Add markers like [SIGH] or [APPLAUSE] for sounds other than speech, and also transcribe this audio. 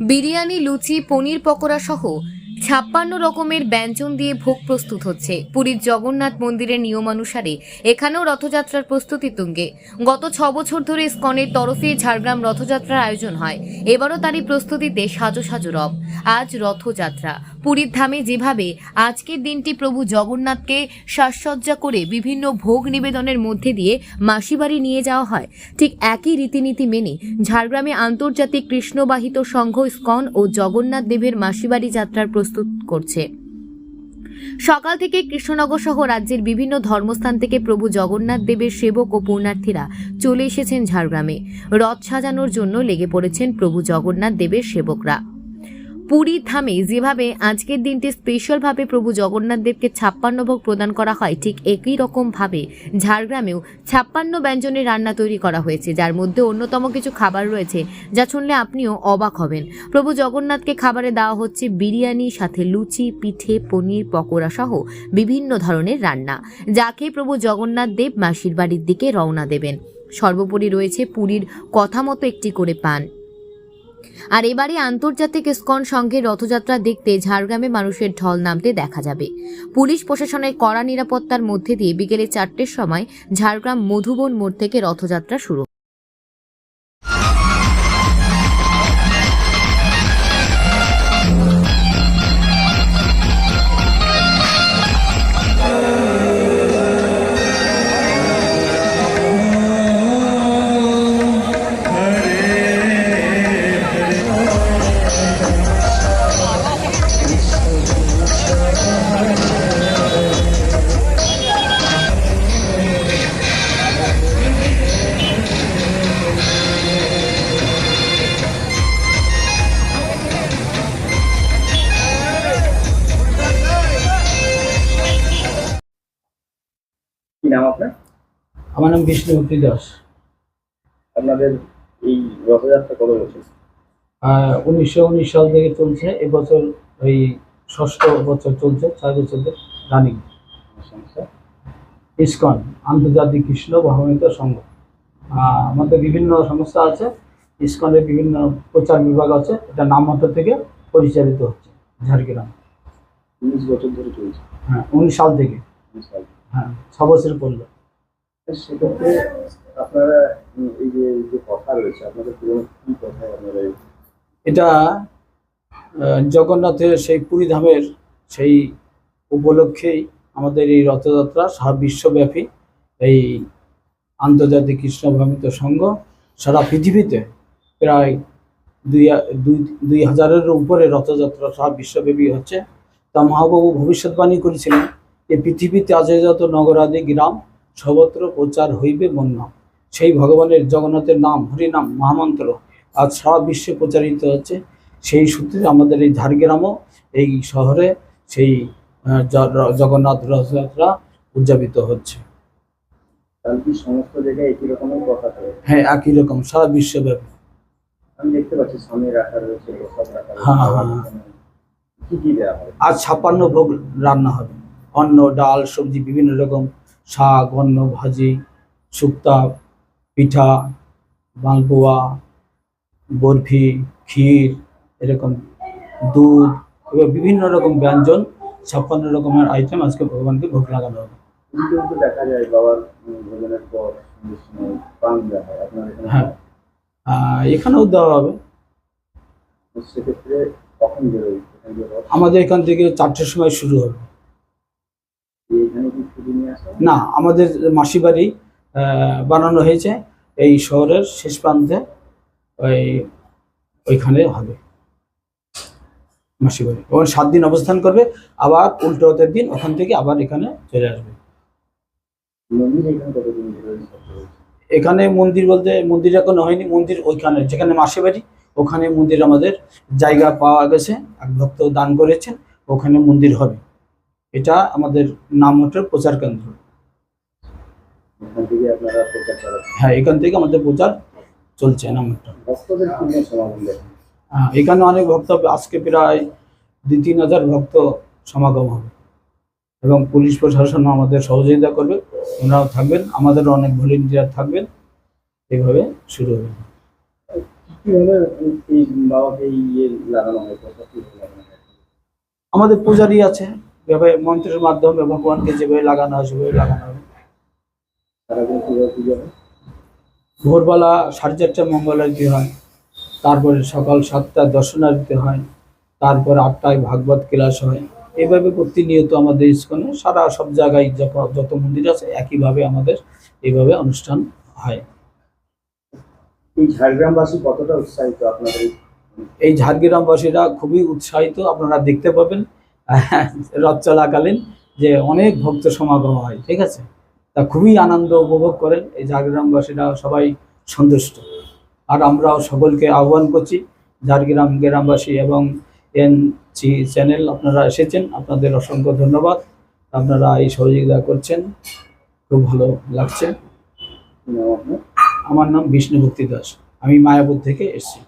বিরিয়ানি লুচি পনির পকোড়া সহ ছাপ্পান্ন রকমের ব্যঞ্জন দিয়ে ভোগ প্রস্তুত হচ্ছে। পুরীর জগন্নাথ মন্দিরের নিয়মানুসারে এখানেও রথযাত্রার প্রস্তুতি তুঙ্গে। গত ছ বছর ধরে স্কনের তরফে ঝাড়গ্রাম রথযাত্রার আয়োজন হয়। এবারও তারই প্রস্তুতিতে সাজো সাজো রব। আজ রথযাত্রা। পুরীর ধামে যেভাবে আজকের দিনটি প্রভু জগন্নাথকে সাজসজ্জা করে বিভিন্ন ভোগ নিবেদনের মধ্যে দিয়ে মাসিবাড়ি নিয়ে যাওয়া হয়, ঠিক একই রীতিনীতি মেনে ঝাড়গ্রামে আন্তর্জাতিক কৃষ্ণবাহিত সংঘ স্কন ও জগন্নাথ দেবের মাসিবাড়ি যাত্রার প্রস্তুত করছে। সকাল থেকে কৃষ্ণনগর সহ রাজ্যের বিভিন্ন ধর্মস্থান থেকে প্রভু জগন্নাথ দেবের সেবক ও পুণ্যার্থীরা চলে এসেছেন ঝাড়গ্রামে। রথ সাজানোর জন্য লেগে পড়েছেন প্রভু জগন্নাথ দেবের সেবকরা। পুরী ধামে যেভাবে আজকের দিনটি স্পেশালভাবে প্রভু জগন্নাথ দেবকে ছাপ্পান্ন ভোগ প্রদান করা হয়, ঠিক একই রকমভাবে ঝাড়গ্রামেও ছাপ্পান্ন ব্যঞ্জনের রান্না তৈরি করা হয়েছে, যার মধ্যে অন্যতম কিছু খাবার রয়েছে যা শুনলে আপনিও অবাক হবেন। প্রভু জগন্নাথকে খাবারে দেওয়া হচ্ছে বিরিয়ানি, সাথে লুচি, পিঠে, পনির, পকোড়া সহ বিভিন্ন ধরনের রান্না যাকে প্রভু জগন্নাথ দেব মাসির বাড়ির দিকে রওনা দেবেন। সর্বোপরি রয়েছে পুরীর কথা মতো একটি করে পান। আর এবারে আন্তর্জাতিক স্কন সংঘের রথযাত্রা দেখতে ঝাড়গ্রামে মানুষের ঢল নামতে দেখা যাবে। পুলিশ প্রশাসনের কড়া নিরাপত্তার মধ্যে দিয়ে বিকেলে চারটের সময় ঝাড়গ্রাম মধুবন মোড় থেকে রথযাত্রা শুরু নাম আপনার? আমার নাম বিষ্ণুমূর্তি দাস। আপনাদের এই রথযাত্রা কত বছর উনিশশো উনিশ সাল থেকে চলছে। এবছর ওই ষষ্ঠ বছর চলছে ছয় বছর রানিং সংস্থা ইসকন আন্তর্জাতিক কৃষ্ণ ভাবনিত সংঘ। আমাদের বিভিন্ন সংস্থা আছে। ইসকনের বিভিন্ন প্রচার বিভাগ আছে। এটা নামমাত্র থেকে পরিচালিত হচ্ছে ঝাড়গ্রাম। উনিশ বছর ধরে চলছে। হ্যাঁ উনিশ সাল থেকে। উনিশ সাল হ্যাঁ ছ বছর পড়ল। সেক্ষেত্রে আপনারা এই যে যে কথা রয়েছে আপনাদের পুরোনো কি কথা আপনারা এটা জগন্নাথের সেই পুরী ধামের সেই উপলক্ষেই আমাদের এই রথযাত্রা সারা বিশ্বব্যাপী এই আন্তর্জাতিক কৃষ্ণভাবিত সংঘ সারা পৃথিবীতে প্রায় দুই দুই দুই হাজারের উপরে রথযাত্রা সারা বিশ্বব্যাপী হচ্ছে। তা মহাবাবু ভবিষ্যৎবাণী করেছিলেন। যে পৃথিবীতে আছে যত নগরাদি গ্রাম সর্বত্র প্রচার হইবে বন্যা। সেই ভগবানের জগন্নাথের নাম হরিনাম মহামন্ত্র আজ সারা বিশ্বে প্রচারিত হচ্ছে। সেই সূত্রে আমাদের এই ঝাড়গ্রামও এই শহরে সেই জগন্নাথ রথযাত্রা উদযাপিত হচ্ছে। তাহলে কি সমস্ত জায়গায় একই রকমের কথা হ্যাঁ একই রকম সারা বিশ্বব্যাপী। আমি দেখতে পাচ্ছি সামনে রাখা রয়েছে প্রসাদ রাখা রয়েছে, হ্যাঁ, হ্যাঁ। আজ ছাপ্পান্ন ভোগ রান্না হবে। অন্ন ডাল সবজি বিভিন্ন রকম শাক অন্ন ভাজি শুক্তা পিঠা মালপোয়া বরফি ক্ষীর এরকম দুধ এবং বিভিন্ন রকম ব্যঞ্জন ছাপ্পান্ন রকমের আইটেম আজকে ভগবানকে ভোগ লাগানো হবে। দেখা যায় বাবার ভোজনের পর সন্ধ্যের সময় পান দেওয়া হয়। এখানেও দেওয়া হবে? আমাদের এখান থেকে চারটের সময় শুরু হবে এখানে কি ছুটি নিয়ে আসা হয়? না আমাদের মাসি বাড়ি বানানো হয়েছে এই শহরের শেষ প্রান্তে ওই ওইখানে হবে। মাসি বাড়ি। ওখানে সাত দিন অবস্থান করবে আবার উল্টো রথের দিন ওখান থেকে আবার এখানে চলে আসবে? এখানে মন্দির বলতে মন্দির এখন হয়নি মন্দির ওইখানে যেখানে মাসি বাড়ি ওখানে মন্দির আমাদের জায়গা পাওয়া গেছে এক ভক্ত দান করেছেন ওখানে মন্দির হবে। এটা আমাদের নাম হচ্ছে প্রচার কেন্দ্র। হ্যাঁ এখান থেকে আমাদের প্রচার চলছে দেখেন? হ্যাঁ, এখানে অনেক ভক্ত আজকে প্রায় দুই তিন হাজার ভক্ত সমাগম হবে। এবং পুলিশ প্রশাসন আমাদের সহযোগিতা করবে ওনারাও থাকবেন আমাদেরও অনেক ভলেন্টিয়ার থাকবেন এইভাবে শুরু হবে। ইয়ে আমাদের পূজারি আছে। যেভাবে মন্ত্রের মাধ্যমে ভগবানকে যেভাবে লাগানো হয় সেভাবে লাগানো হয় হয় ভোরবেলা সাড়ে চারটে মঙ্গল আরতি হয় তারপরে সকাল সাতটায় দর্শনারতি হয় তারপর আটটায় ভাগবত ক্লাস হয়। এইভাবে প্রতিনিয়ত আমাদের ইস্কনে সারা সব জায়গায় যত যত মন্দির আছে একইভাবে আমাদের এইভাবে অনুষ্ঠান হয়। এই ঝাড়গ্রামবাসী কতটা উৎসাহিত আপনাদের? এই ঝাড়গ্রামবাসীরা খুবই উৎসাহিত আপনারা দেখতে পাবেন [LAUGHS] রথ চলাকালীন যে অনেক ভক্ত সমাগম হয়, ঠিক আছে? তা খুবই আনন্দ উপভোগ করেন, এই ঝাড়গ্রামবাসীরা সবাই সন্তুষ্ট। আর আমরাও সকলকে আহ্বান করছি ঝাড়গ্রাম গ্রামবাসী এবং এন জি চ্যানেল, আপনারা এসেছেন, আপনাদের অসংখ্য ধন্যবাদ। আপনারা এই সহযোগিতা করছেন, খুব ভালো লাগছে। আমার নাম বিষ্ণুভক্তি দাস, আমি মায়াপুর থেকে এসেছি।